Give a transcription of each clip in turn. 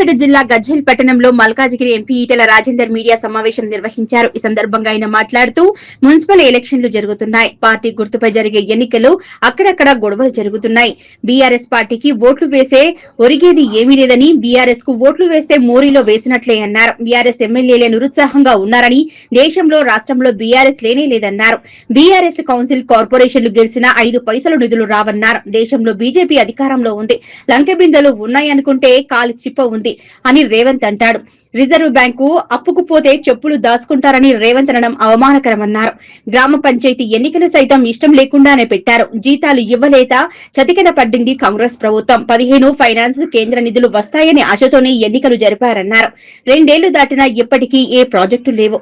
సిద్దిపేట జిల్లా గజ్వేల్ పట్టణంలో Malkajgiri MP Etela Rajender media సమావేశం నిర్వహించారు. ఈ సందర్భంగా ఆయన మాట్లాడుతూ మున్సిపల్ ఎలక్షన్లు జరుగుతున్నాయి. పార్టీ గుర్తుపై జరిగే ఎన్నికలు అక్కడక్కడ గొడవలు జరుగుతున్నాయి. బీఆర్ఎస్ పార్టీకి ఓట్లు వేసే ఒరిగేది ఏమీ లేదని బీఆర్ఎస్కు ఓట్లు వేస్తే మోరీలో వేసినట్లే అన్నారు. బీఆర్ఎస్ ఎమ్మెల్యేలే నిరుత్సాహంగా ఉన్నారని దేశంలో రాష్ట్రంలో బీఆర్ఎస్ లేనే లేదన్నారు. బీఆర్ఎస్ కౌన్సిల్ కార్పొరేషన్లు గెలిచిన ఐదు పైసలు నిధులు రావన్నారు. దేశంలో బీజేపీ అధికారంలో ఉంది. లంకె బిందెలు ఉన్నాయనుకుంటే కాలి చిప్ప ఉంది. అని రేవంత్ అంటాడు. రిజర్వ్ బ్యాంకు అప్పుకు పోతే చెప్పులు దాచుకుంటారని రేవంత్ అనడం అవమానకరమన్నారు. గ్రామ పంచాయతీ ఎన్నికలు సైతం ఇష్టం లేకుండానే పెట్టారు. జీతాలు ఇవ్వలేత చతికిన పడ్డింది కాంగ్రెస్ ప్రభుత్వం. పదిహేను ఫైనాన్స్ కేంద్ర నిధులు వస్తాయని ఆశతోనే ఎన్నికలు జరిపారన్నారు. రెండేళ్ళు దాటినా ఇప్పటికీ ఏ ప్రాజెక్టు లేవు.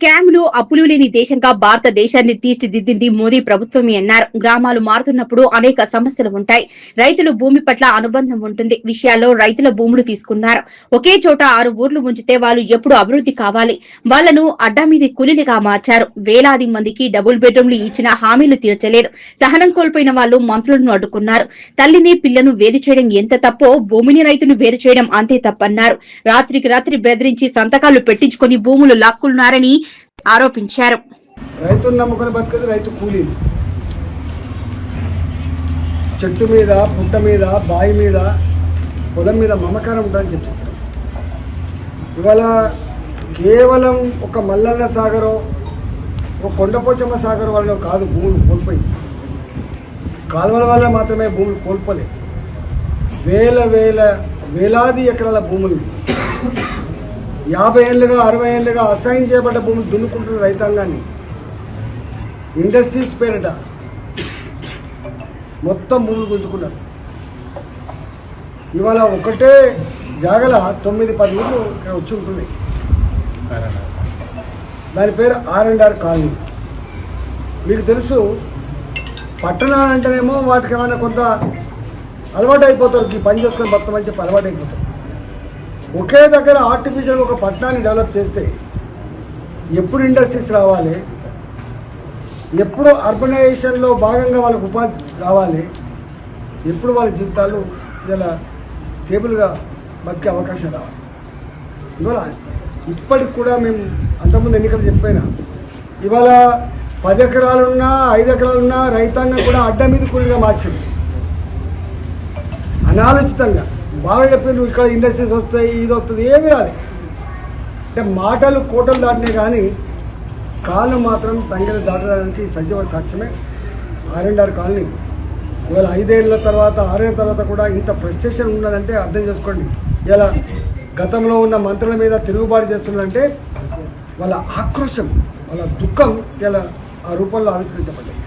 స్కామ్లు అప్పులు లేని దేశంగా భారతదేశాన్ని తీర్చిదిద్దింది మోదీ ప్రభుత్వమే అన్నారు. గ్రామాలు మారుతున్నప్పుడు అనేక సమస్యలు ఉంటాయి. రైతులు భూమి పట్ల అనుబంధం ఉంటుంది. విషయాల్లో రైతుల భూములు తీసుకున్నారు. ఒకే చోట ఆరు ఊర్లు ఉంచితే వాళ్ళు ఎప్పుడు అభివృద్ధి కావాలి. వాళ్ళను అడ్డామీది కూలీలుగా మార్చారు. వేలాది మందికి డబుల్ బెడ్రూమ్లు ఇచ్చిన హామీలు తీర్చలేదు. సహనం కోల్పోయిన వాళ్ళు మంత్రులను అడ్డుకున్నారు. తల్లిని పిల్లను వేరు చేయడం ఎంత తప్పో భూమిని రైతును వేరు చేయడం అంతే తప్పన్నారు. రాత్రికి రాత్రి బెదిరించి సంతకాలు పెట్టించుకొని భూములు లాక్కున్నారని ఆరోపించారు. రైతును నమ్ముకుని బతికేది రైతు కూలీ చెట్టు మీద పుట్ట మీద బావి మీద పొలం మీద మమకారం ఉంటుందని చెప్పి ఇవాళ కేవలం ఒక మల్లన్న సాగరం ఒక కొండపోచమ్మ సాగర్ వల్ల కాదు భూములు కోల్పోయి కాలువల వల్ల మాత్రమే భూములు కోల్పోలేదు. వేల వేల వేలాది ఎకరాల భూములు యాభై ఏళ్ళుగా అరవై ఏళ్ళుగా అసైన్ చేయబడ్డ భూములు దున్నుకుంటున్న రైతాంగాన్ని. ఇండస్ట్రీస్ పేరిట మొత్తం భూములు గుంజుకున్నారు. ఇవాళ ఒకటే జాగల తొమ్మిది పది ఊళ్ళు ఇక్కడ వచ్చి ఉంటుంది దాని పేరు ఆర్ అండ్ ఆర్ కాలనీ. మీకు తెలుసు పట్టణాలు అంటేనేమో వాటికి ఏమైనా కొంత అలవాటు అయిపోతారు ఈ పని చేసుకొని భర్త మంచి అలవాటు అయిపోతారు ఒకే దగ్గర ఆర్టిఫిషియల్ ఒక పట్టణాన్ని డెవలప్ చేస్తే ఎప్పుడు ఇండస్ట్రీస్ రావాలి? ఎప్పుడు అర్బనైజేషన్లో భాగంగా వాళ్ళకు ఉపాధి రావాలి? ఎప్పుడు వాళ్ళ జీవితాలు ఇలా స్టేబుల్గా బతికే అవకాశం రావాలి? అందువల్ల ఇప్పటికి కూడా మేము అంతకుముందు ఎన్నికలు చెప్పినా ఇవాళ పది ఎకరాలున్నా ఐదు ఎకరాలున్నా రైతాంగం కూడా అడ్డ మీద కూలిగా మార్చింది. అనాలోచితంగా. బాగా చెప్పిండ్రు ఇక్కడ ఇండస్ట్రీస్ వస్తాయి ఇది వస్తుంది ఏమి రాదు. అంటే మాటలు కోటలు దాటినాయి కానీ కాళ్ళు మాత్రం తంగలు దాటడానికి సజీవ సాక్ష్యమే. R and R colony. ఇవాళ ఐదేళ్ళ తర్వాత ఆరేళ్ళ తర్వాత కూడా ఇంత ఫ్రస్ట్రేషన్ ఉన్నదంటే అర్థం చేసుకోండి. ఇలా గతంలో ఉన్న మంత్రుల మీద తిరుగుబాటు చేస్తున్నారంటే వాళ్ళ ఆక్రోశం వాళ్ళ దుఃఖం ఇలా ఆ రూపంలో ఆవిష్కరించబడ్డాయి.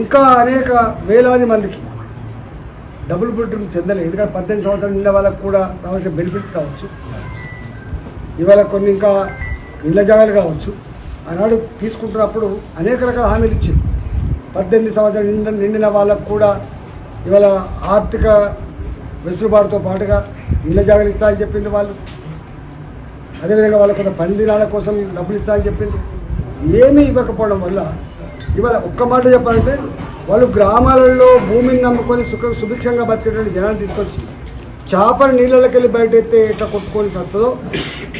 ఇంకా అనేక వేలాది మందికి డబుల్ బెడ్రూమ్ చెందలేదు ఎందుకంటే పద్దెనిమిది సంవత్సరాలు నిండిన వాళ్ళకు కూడా రావాల్సిన బెనిఫిట్స్ కావచ్చు. ఇవాళ కొన్ని ఇంకా ఇళ్ళ జాగాలు కావచ్చు. ఆనాడు తీసుకుంటున్నప్పుడు అనేక రకాల హామీలు ఇచ్చింది పద్దెనిమిది సంవత్సరాలు నిండిన నిండిన వాళ్ళకు కూడా ఇవాళ ఆర్థిక వెసులుబాటుతో పాటుగా ఇళ్ళ జాగాలు ఇస్తా అని చెప్పింది వాళ్ళు. అదేవిధంగా వాళ్ళ కొంత పని దినాల కోసం డబ్బులు ఇస్తా అని చెప్పింది ఏమీ ఇవ్వకపోవడం వల్ల ఇవాళ ఒక్క మాట చెప్పాలంటే వాళ్ళు గ్రామాలలో భూమిని నమ్ముకొని సుఖ సుభిక్షంగా బతికేటువంటి జనాన్ని తీసుకొచ్చి చేపలు నీళ్ళకి వెళ్ళి బయట ఎత్తే ఎట్లా కొట్టుకొని సత్తదో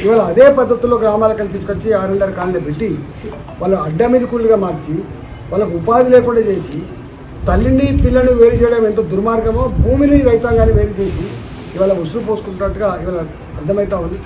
ఇవాళ అదే పద్ధతిలో గ్రామాలకి తీసుకొచ్చి ఆరున్నర కాళ్ళని పెట్టి వాళ్ళు అడ్డ మీద మార్చి వాళ్ళకు ఉపాధి లేకుండా చేసి తల్లిని పిల్లని వేరు చేయడం ఎంత దుర్మార్గమో భూమిని రైతాంగాన్ని వేరు చేసి ఇవాళ ఉసురు పోసుకుంటున్నట్టుగా ఇవాళ అర్థమవుతా ఉంది.